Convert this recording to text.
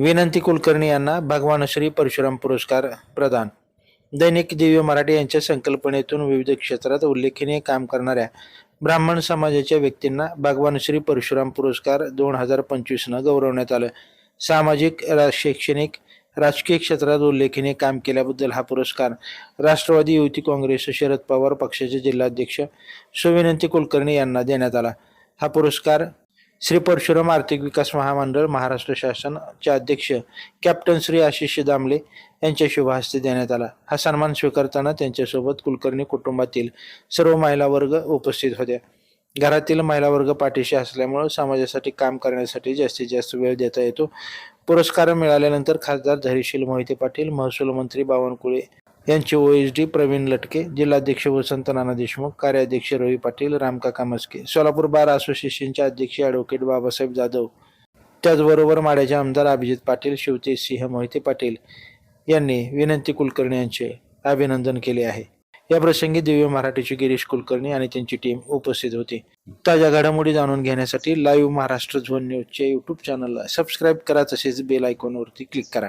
विनंती कुलकर्णी यांना भगवान श्री परशुराम पुरस्कार प्रदान. दैनिक दिव्य मराठी यांच्या संकल्पनेतून विविध क्षेत्रात उल्लेखनीय काम करणाऱ्या ब्राह्मण समाजाच्या व्यक्तींना भगवान श्री परशुराम पुरस्कार दोन हजार पंचवीसनं गौरवण्यात आलं. सामाजिक रा- शैक्षणिक राजकीय क्षेत्रात उल्लेखनीय काम केल्याबद्दल हा पुरस्कार राष्ट्रवादी युवती काँग्रेस शरद पवार पक्षाचे जिल्हाध्यक्ष सुविनंती कुलकर्णी यांना देण्यात आला. हा पुरस्कार श्री परशुराम आर्थिक विकास महामंडळ महाराष्ट्र शासनाचे अध्यक्ष कॅप्टन श्री आशिष दामले यांच्या शुभहस्ते देण्यात आला. हा सन्मान स्वीकारताना त्यांच्यासोबत कुलकर्णी कुटुंबातील सर्व महिला वर्ग उपस्थित होत्या. घरातील महिला वर्ग पाठीशी असल्यामुळे समाजासाठी काम करण्यासाठी जास्तीत जास्त वेळ देता येतो. पुरस्कार मिळाल्यानंतर खासदार धैर्यशील मोहिते पाटील महसूल मंत्री बावनकुळे यांचे डी प्रवीण लटके जिल्हाध्यक्ष वसंत नाना देशमुख कार्याध्यक्ष रवी पाटील रामकाका मस्के सोलापूर बार असोसिएशनचे अध्यक्ष ॲडव्होकेट बाबासाहेब जाधव त्याचबरोबर माड्याचे आमदार अभिजित पाटील शिवतेज सिंह मोहिते पाटील यांनी विनंती कुलकर्णी यांचे अभिनंदन केले आहे. या प्रसंगी दिव्य मराठीचे गिरीश कुलकर्णी आणि त्यांची टीम उपस्थित होती. ताज्या घडामोडी जाणून घेण्यासाठी लाईव्ह महाराष्ट्र झोन न्यूजच्या यूट्यूब चॅनलला सबस्क्राईब करा तसेच बेल आयकॉनवरती क्लिक करा.